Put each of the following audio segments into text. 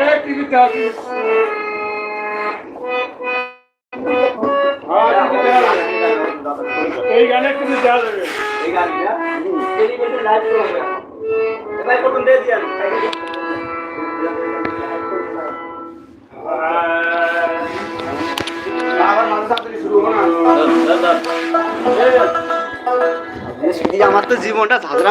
এই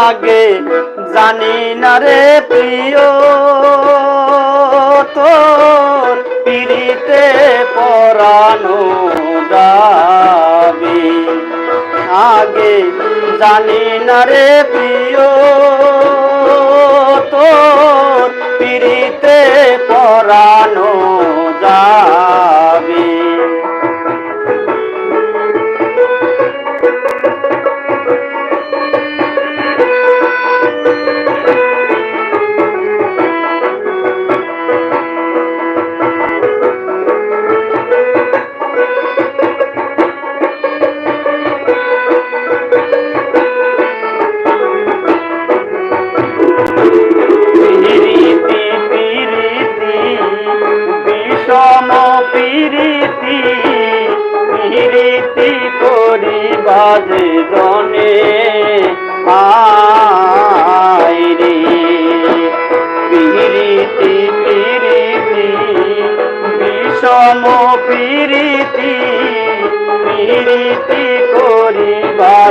আগে জানি না রে প্রিয় তোর পিড়িতে পরানো যাবি আগে জানি না রে প্রিয়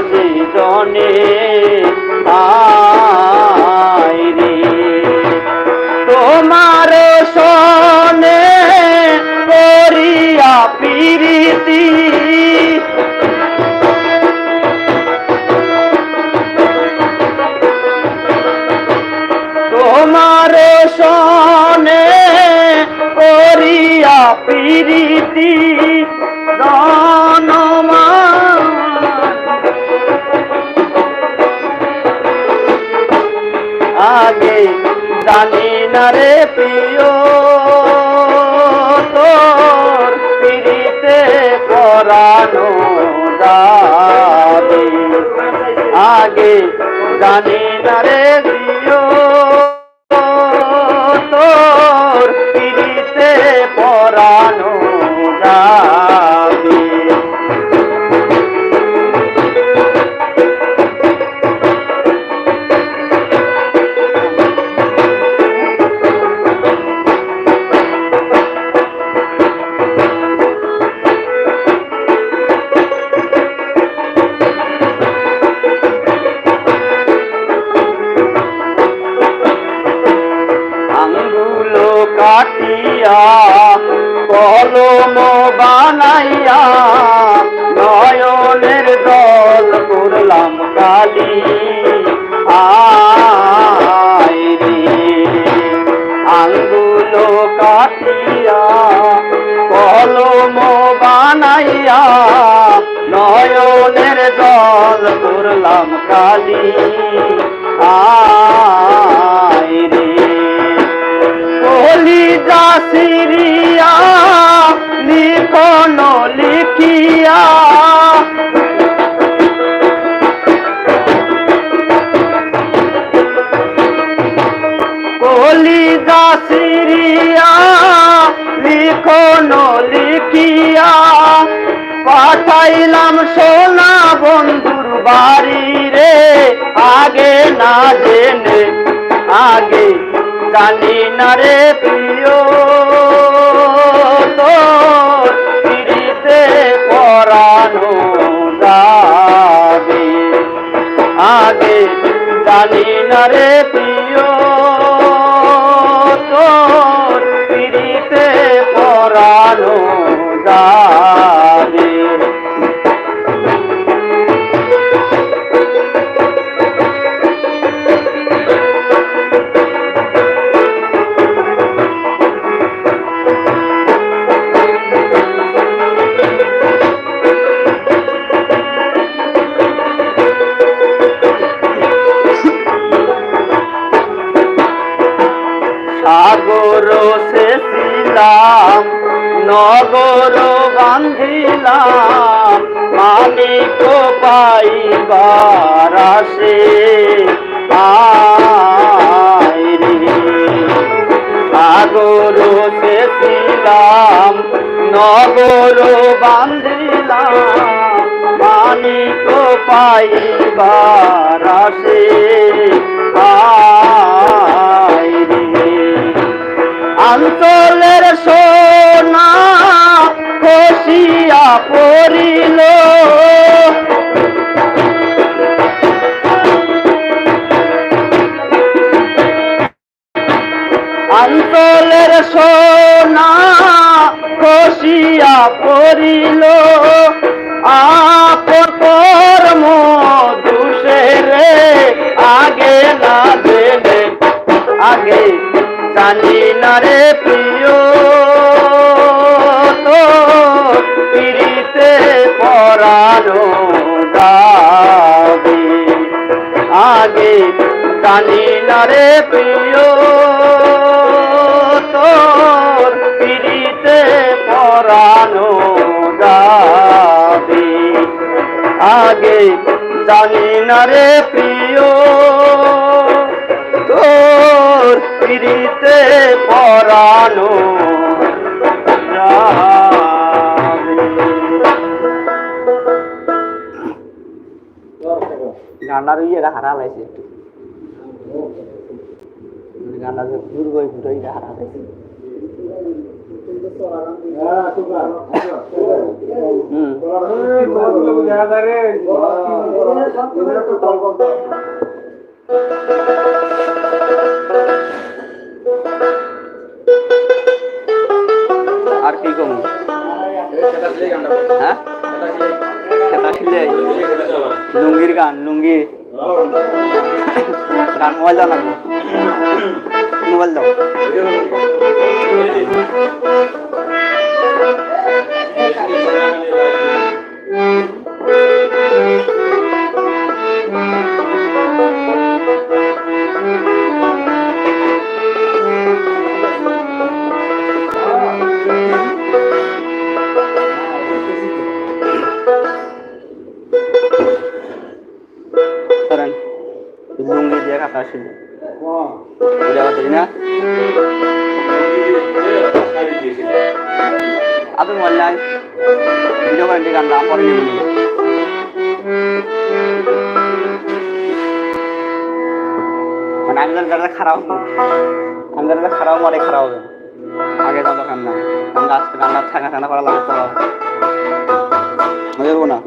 বাজে জনে আইরে তোমার সনে করিয়া পিরিতি। তোমার সনে করিয়া পিরিতি। জানি না রে প্রিয় তোর পিড়িতে পরানো দাবি। আগে জানি না রে সোনা বন্ধুর বাড়ি রে, আগে না জেনে, আগে জানি না রে প্রিয়। তোর পিড়িতে পরানো যাবে আগে জানি না রে প্রিয়। নগর বান্ধিলাম মানিক পাইবার আসে আয় রে। অঞ্চলের সোনা খসিয়া পড়িল। অঞ্চলের সোনা খসিয়া পড়িল। আপন কর্ম দুষে রে আগে না জেনে, আগে জানি না রে প্রিয়। তো পিড়িতে পরানো যাবে, আগে জানি না রে প্রিয়। তোর আগে জানি না রে প্রিয়। তোর পিড়িতে পরানো গান্ডার ইয়ে হারা লাইছে। গান্ডার দুর্গ দুটো হারা লাইছে। আর কি কম হ্যাঁ? খেতা ছিলে লুঙ্গির গান লুঙ্গি। গান মোবাইল দাও না মোবাইল দাও। আগে তো দোকান না। গান্ডা থাকা থাকা করা লাগতো না।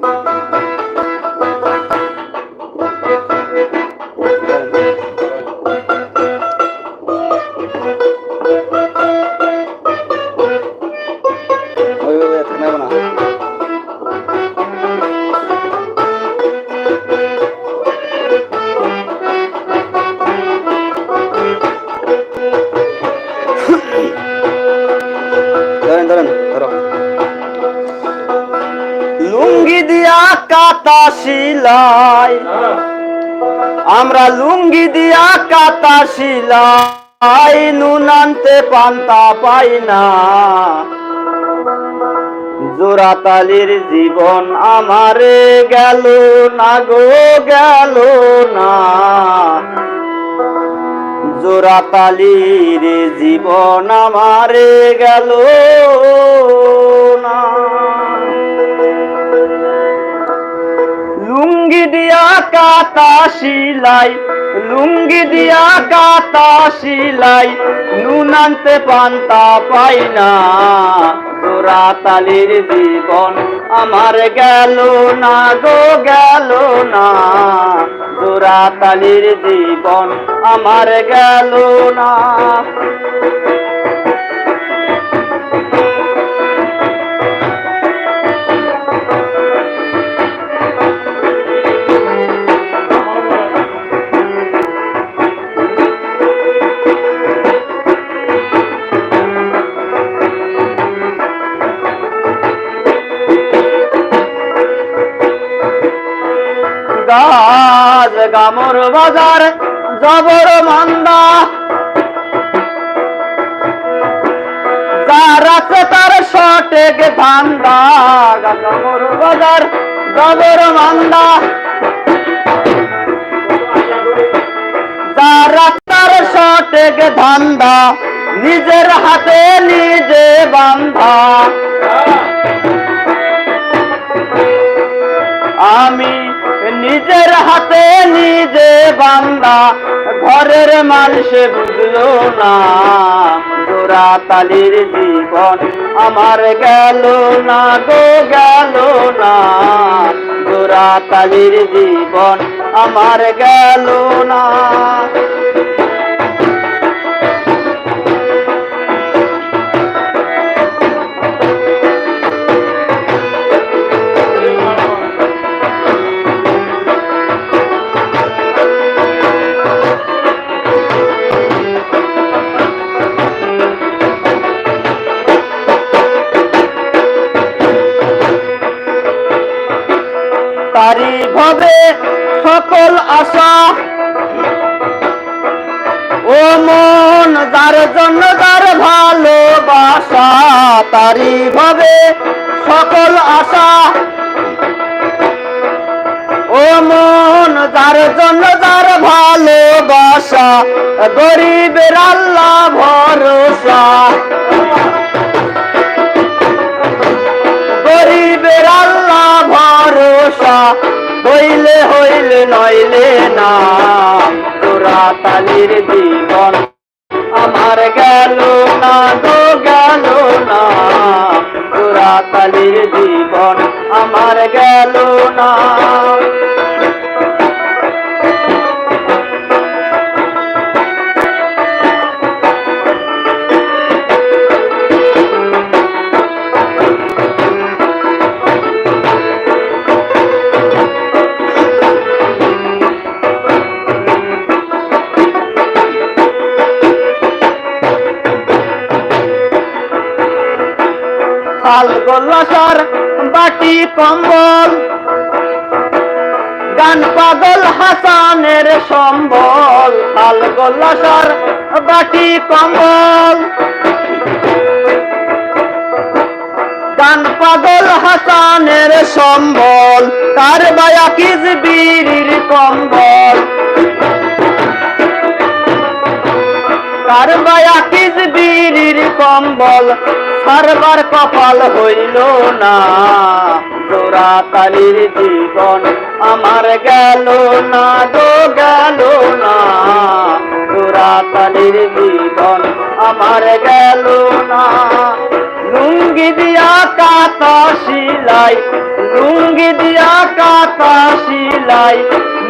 হ্যাঁ। আমরা লুঙ্গি দিয়া কাতা শিলাই, নুন আনতে পান্তা পাই না। জোড়াতালির জীবন আমারে গেল না গো, গেল না। জোড়াতালির জীবন আমারে গেল না। লুঙ্গি দিয়া কাতা শিলাই লুঙ্গি দিয়া কাতা শিলাই নুন আনতে পান্তা পাই না। তোরা তালির জীবন আমার গেল না গো, গেল না। তোরা তালির জীবন আমার গেল না। গামর বাজার, জবর মান্দা। যার আছে তার সটেক ধান্দা গাজমর বাজার, জবর মান্দা। যার তার সটেক ধান্দা, নিজের হাতে নিজে বান্ধা। আমি নিজের হাতে নিজে বান্দা, ঘরের মানুষে বুঝলো না। জোড়া তালির জীবন আমার গেল না গো, গেল না। জোড়া তালির জীবন আমার গেল না। তারি ভাবে সকল আশা। ও মন যার জন্য তার ভালোবাসা তারি ভাবে সকল আশা। ও মন যার জন্য যার ভালোবাসা, গরিবের আল্লাহ ভরসা। হইলে হইলে নইলে না। তোরা তালির জীবন আমার গেল না গো, গেল না। তোরা তালির জীবন আমার গেল না। খাল গোল্লাসার বাটি কম্বল। গান পাগল হাসানের সম্বল খাল গোল্লাসার বাটি কম্বল। গান পাগল হাসানের সম্বল, তার বায়া কিজ বীরির কম্বল। তার বায়া কিজ বীরির কম্বল সারবার কপাল হইল না। জোড়া তালির জীবন আমার গেল না গো, গেল না। জোড়া তালির জীবন আমার গেল না। লুঙ্গি দিয়া কাতা শিলাই লুঙ্গি দিয়া কাতা শিলাই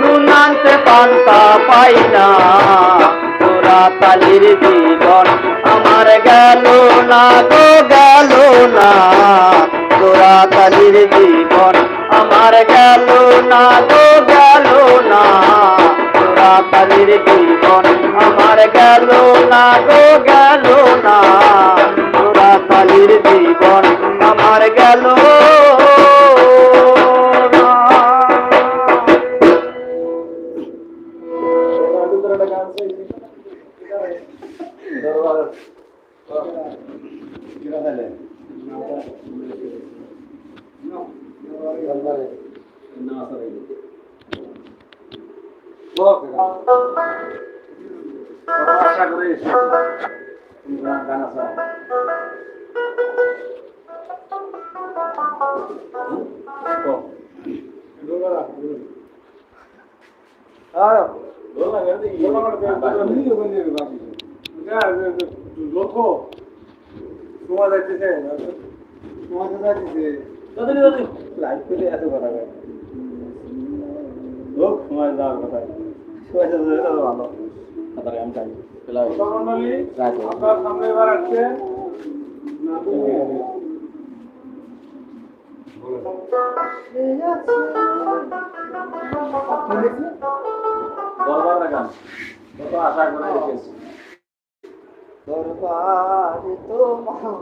নুনান্তে পান্তা পাই না। তোরা তালির জীবন আমার গেল না গো, গেল না। তোরা তালির জীবন আমার গেল না গো, গেল না। তোরা তালির জীবন আমার গেল না গো, গেল না। তোরা তালির জীবন আমার গেল না। আশা করে গান আছে লোক তোমার যাইতেছে তোমার যাইতেছে লাইভ করে এত কথা লোক তোমার যাওয়ার কথা। যাওয়ার কথা ভালো। তারপরে আমি চাই আপনার সামনে এবার আসছে। দরবার লাগান কত আশা করে রেখেছি দরবার তোমার।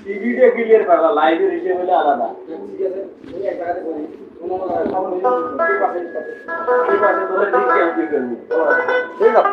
টিভিতে ক্লিয়ার পাবা লাইভে রিসে হলে আলাদা ঠিক আছে এই এক জায়গাতে করি ঠিক আছে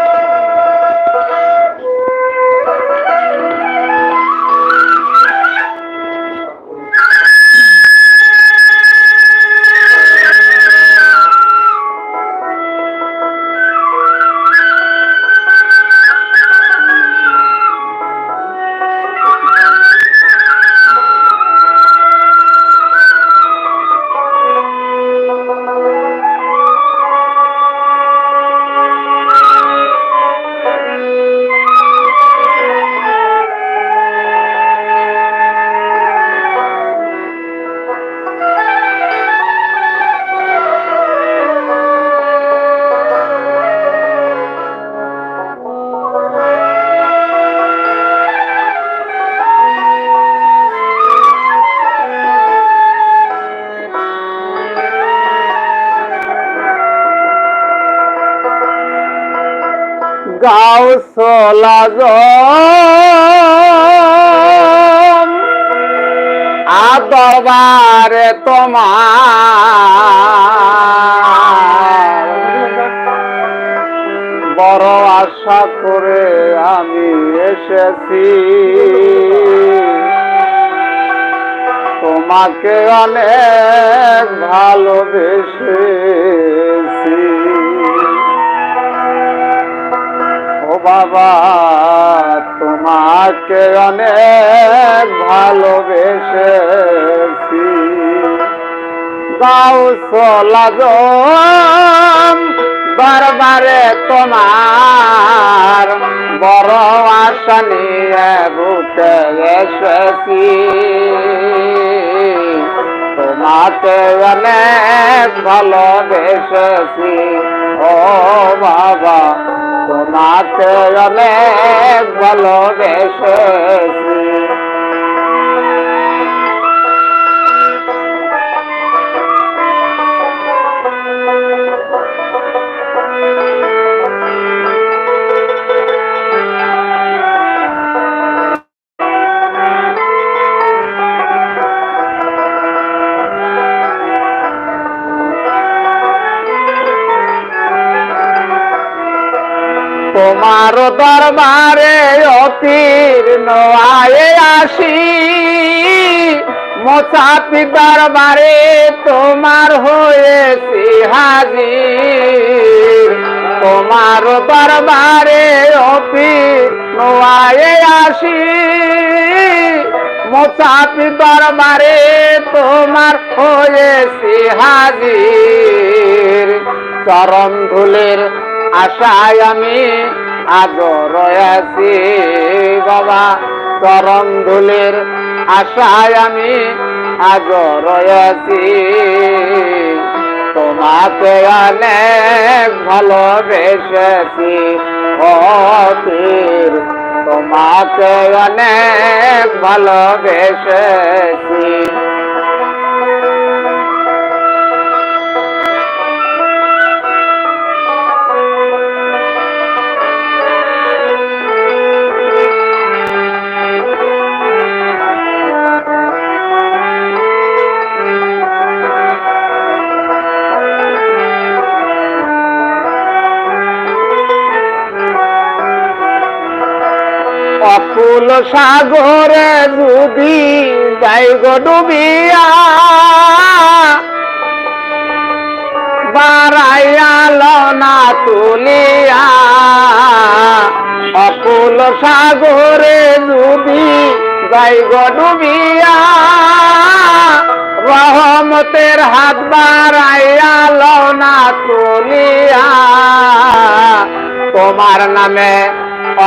সোলা আদরবারে তোমার বড় আশা করে আমি এসেছি। তোমাকে অনেক ভালোবেসেছি। বাবা, তোমাকে অনেক ভালোবেসেছি। দাও সলাজম বারবারে তোমার বড় আশা নিয়ে বুকে এসেছি। তোমাকে অনেক ভালোবেসেছি। ও বাবা তোমাকে অনেক ভালোবেসেছি তোমার দরবারে অতীর্ণ আয়ে আসি। মোসাফি দরবারে তোমার হয়েছি হাজির। তোমার দরবারে অতীর্ণ আয়ে আসি। মোসাফি দরবারে তোমার হয়েছি হাজির। চরণ ধুলের আশায় আমি আজ রয়েছি বাবা। চরণ ধুলের আশায় আমি আজ রয়েছি তোমাকে অনেক ভালোবেসেছি, অতীর। তোমাকে অনেক ভালোবেসেছি। অকুল সাগরে যদি যাই গো ডুবিয়া বারাইয়াল না তুলিয়া, অকুল সাগরে যদি যাই গো ডুবিয়া, রহমতের হাত বারাইয়াল না তুলিয়া, তোমার নামে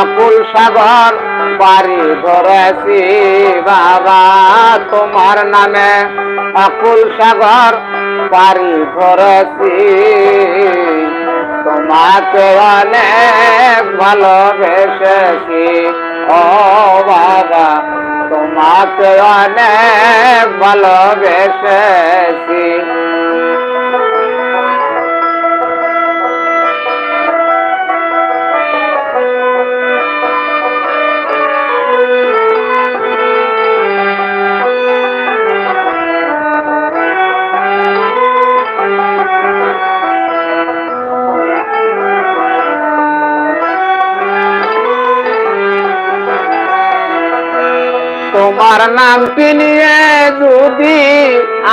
অকুল সাগর বাড়ি ধরেছি বাবা, তোমার নামে অকুল সাগর বাড়ি ধরেছি তোমাকে অনেক ভালোবেসেছি, ও বাবা, তোমাকে অনেক ভালোবেসেছি। তোমার নামটি নিয়ে যদি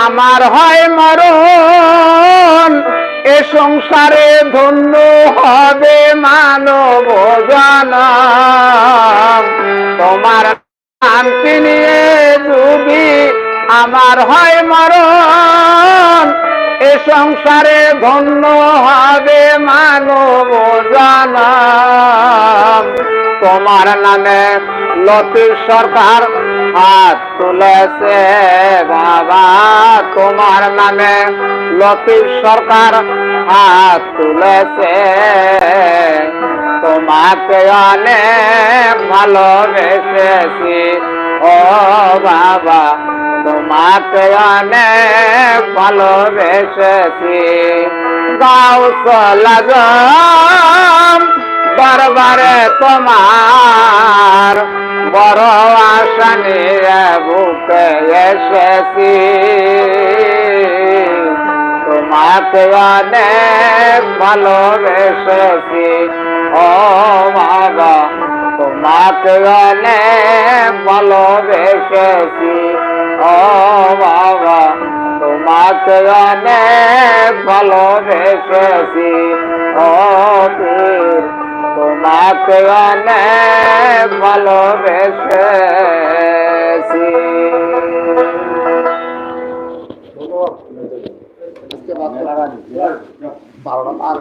আমার হয় মরণ, এ সংসারে ধন্য হবে মানব তোমার নামটি নিয়ে যদি আমার হয় মরণ, এ সংসারে ধন্য হবে মানব জনম তোমার নামে লতিফ সরকার হাত তুলেছে। বাবা, তোমার নামে লতিফ সরকার হাত তুলেছে। তোমাকে অনেক ভালোবেসেছি। ও বাবা, তোমাকে অনেক ভালোবেসেছি। গাও চলা দরবারে তোমার বড় আশা নিয়ে বুকে এসেছি। তোমাকে অনেক ভালোবেসেছি। ও বাবা তোমাকে অনেক ভালোবেসেছি। ও বাবা তোমাকে অনেক ভালোবেসেছি। ও পীর তোমাকে অনেক ভালোবেসেছি বারোটা পার।